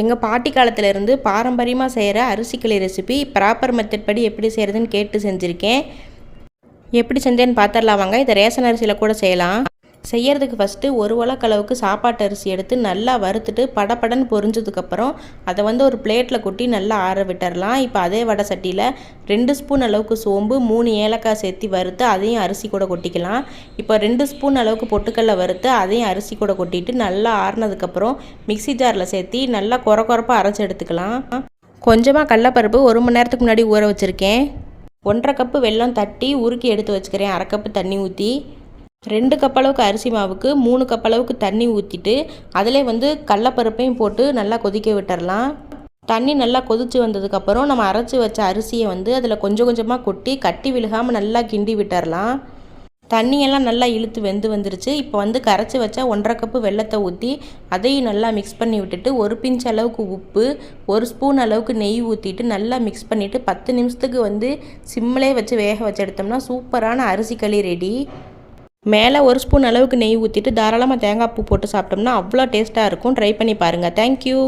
எங்கள் பாட்டி காலத்துலேருந்து பாரம்பரியமாக செய்கிற அரிசிக்களி ரெசிபி ப்ராப்பர் மெத்தட் படி எப்படி செய்கிறதுன்னு கேட்டு செஞ்சுருக்கேன். எப்படி செஞ்சேன்னு பார்த்துடலாம் வாங்க. இதை ரேஷன் அரிசியில் கூட செய்யலாம். செய்யறதுக்கு ஃபஸ்ட்டு ஒரு உலக்களவுக்கு சாப்பாட்டு அரிசி எடுத்து நல்லா வறுத்துட்டு படபடன்னு பொரிஞ்சதுக்கப்புறம் அதை வந்து ஒரு பிளேட்டில் கொட்டி நல்லா ஆற விட்டுறலாம். இப்போ அதே வடை சட்டியில் ரெண்டு ஸ்பூன் அளவுக்கு சோம்பு மூணு ஏலக்காய் சேர்த்து வறுத்து அதையும் அரிசி கூட கொட்டிக்கலாம். இப்போ ரெண்டு ஸ்பூன் அளவுக்கு பொட்டுக்கடலை வறுத்து அதையும் அரிசி கூட கொட்டிட்டு நல்லா ஆறுனதுக்கப்புறம் மிக்ஸி ஜாரில் சேர்த்து நல்லா குறை குறப்பாக அரைச்சி எடுத்துக்கலாம். கொஞ்சமாக கடலப்பருப்பு ஒரு மணி நேரத்துக்கு முன்னாடி ஊற வச்சுருக்கேன். ஒன்றரை கப்பு வெல்லம் தட்டி உருக்கி எடுத்து வச்சுக்கிறேன். அரை கப்பு தண்ணி ஊற்றி ரெண்டு கப் அளவுக்கு அரிசி மாவுக்கு மூணு கப் அளவுக்கு தண்ணி ஊற்றிட்டு அதிலே வந்து கடலப்பருப்பையும் போட்டு நல்லா கொதிக்க விட்டுறலாம். தண்ணி நல்லா கொதித்து வந்ததுக்கப்புறம் நம்ம அரைச்சி வச்ச அரிசியை வந்து அதில் கொஞ்சம் கொஞ்சமாக கொட்டி கட்டி விழுகாமல் நல்லா கிண்டி விட்டுறலாம். தண்ணியெல்லாம் நல்லா இழுத்து வெந்து வந்துருச்சு. இப்போ வந்து கரைச்சி வச்சா ஒன்றரை கப்பு வெள்ளத்தை ஊற்றி அதையும் நல்லா மிக்ஸ் பண்ணி விட்டுட்டு ஒரு பிஞ்ச் அளவுக்கு உப்பு ஒரு ஸ்பூன் அளவுக்கு நெய் ஊற்றிட்டு நல்லா மிக்ஸ் பண்ணிவிட்டு பத்து நிமிஷத்துக்கு வந்து சிம்மிலே வச்சு வேக வச்சு எடுத்தோம்னா சூப்பரான அரிசி களி ரெடி மேலே ஒரு ஸ்பூன் அளவுக்கு நெய் ஊற்றிட்டு தாராளமாக தேங்காய் பூ போட்டு சாப்பிட்டோம்னா அவ்வளோ டேஸ்ட்டாக இருக்கும். ட்ரை பண்ணி பாருங்கள் தேங்க்யூ